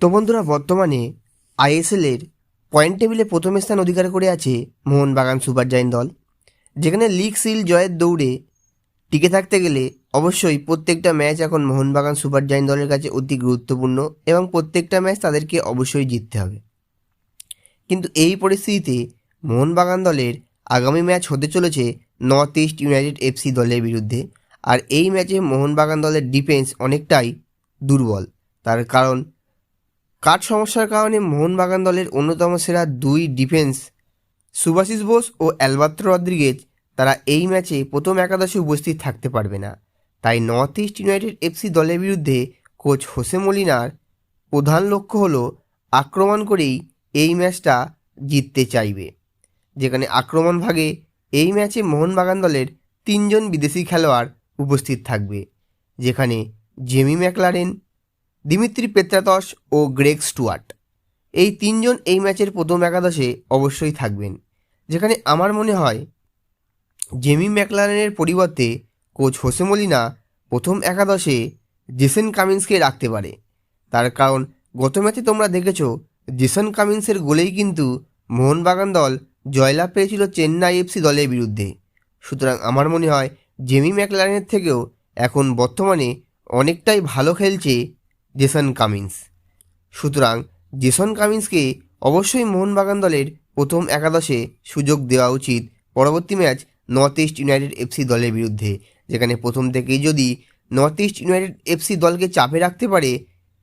তো বন্ধুরা, বর্তমানে আইএসএলের পয়েন্ট টেবিলে প্রথম স্থান অধিকার করে আছে মোহনবাগান সুপার জায়েন্ট দল। যেখানে লিগ সিল জয়ের দৌড়ে টিকে থাকতে গেলে অবশ্যই প্রত্যেকটা ম্যাচ এখন মোহনবাগান সুপার জায়েন্ট দলের কাছে অতি গুরুত্বপূর্ণ এবং প্রত্যেকটা ম্যাচ তাদেরকে অবশ্যই জিততে হবে। কিন্তু এই পরিস্থিতিতে মোহনবাগান দলের আগামী ম্যাচ হতে চলেছে নর্থ ইস্ট ইউনাইটেড এফসি দলের বিরুদ্ধে। আর এই ম্যাচে মোহনবাগান দলের ডিফেন্স অনেকটাই দুর্বল। তার কারণ কাঠ সমস্যার কারণে মোহনবাগান দলের অন্যতম সেরা দুই ডিফেন্স সুভাশিস বোস ও অ্যালবার্তো রদ্রিগেজ তারা এই ম্যাচে প্রথম একাদশে উপস্থিত থাকতে পারবে না। তাই নর্থ ইস্ট ইউনাইটেড এফসি দলের বিরুদ্ধে কোচ হোসে মলিনার প্রধান লক্ষ্য হল আক্রমণ করেই এই ম্যাচটা জিততে চাইবে। যেখানে আক্রমণ ভাগে এই ম্যাচে মোহনবাগান দলের তিনজন বিদেশি খেলোয়াড় উপস্থিত থাকবে। যেখানে জেমি ম্যাকলারেন দিমিত্রি পেত্রাতস ও গ্রেগ স্টুয়ার্ট। এই তিনজন এই ম্যাচের প্রথম একাদশে অবশ্যই থাকবেন। যেখানে আমার মনে হয়, জেমি ম্যাকলারেনের পরিবর্তে কোচ হোসে মলিনা প্রথম একাদশে জেসন কামিন্সকে রাখতে পারে। তার কারণ, গত ম্যাচে তোমরা দেখেছ, জেসন কামিন্সের গোলেই কিন্তু মোহনবাগান দল জয়লাভ পেয়েছিল চেন্নাই এফসি দলের বিরুদ্ধে। সুতরাং আমার মনে হয়, জেমি ম্যাকলারেনের থেকেও এখন বর্তমানে অনেকটাই ভালো খেলছে জেসন কামিন্স। সুতরাং জেসন কামিন্সকে অবশ্যই মোহনবাগান দলের প্রথম একাদশে সুযোগ দেওয়া উচিত পরবর্তী match North East United FC দলের বিরুদ্ধে, যেখানে প্রথম থেকেই যদি নর্থ ইস্ট ইউনাইটেড এফসি দলকে চাপে রাখতে পারে,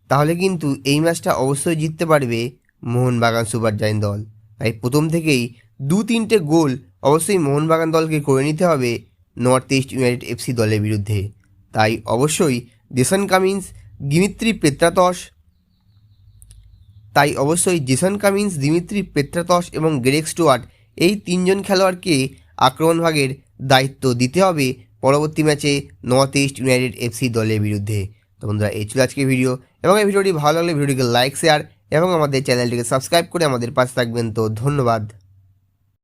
তাহলে কিন্তু এই ম্যাচটা অবশ্যই জিততে পারবে মোহনবাগান সুপার জায়েন্ট দল। তাই প্রথম থেকেই দু তিনটে গোল অবশ্যই মোহনবাগান দলকে করে নিতে হবে নর্থ ইস্ট ইউনাইটেড এফসি দলের বিরুদ্ধে। তাই অবশ্যই জেসন কামিন্স দিমিত্রি পেত্রাতস। তাই অবশ্যই জেসন কামিন্স, দিমিত্রি পেত্রাতস এবং গ্রেগ স্টুয়ার্ট এই তিনজন খেলোয়াড়কে আক্রমণ ভাগের দায়িত্ব দিতে হবে পরবর্তী ম্যাচে নর্থ ইস্ট ইউনাইটেড এফসি দলের বিরুদ্ধে। তো বন্ধুরা, এই ছিল আজকে ভিডিও। এবং এই ভিডিওটি ভালো লাগলে ভিডিওটিকে লাইক, শেয়ার এবং আমাদের চ্যানেলটিকে সাবস্ক্রাইব করে আমাদের পাশে থাকবেন। তো ধন্যবাদ।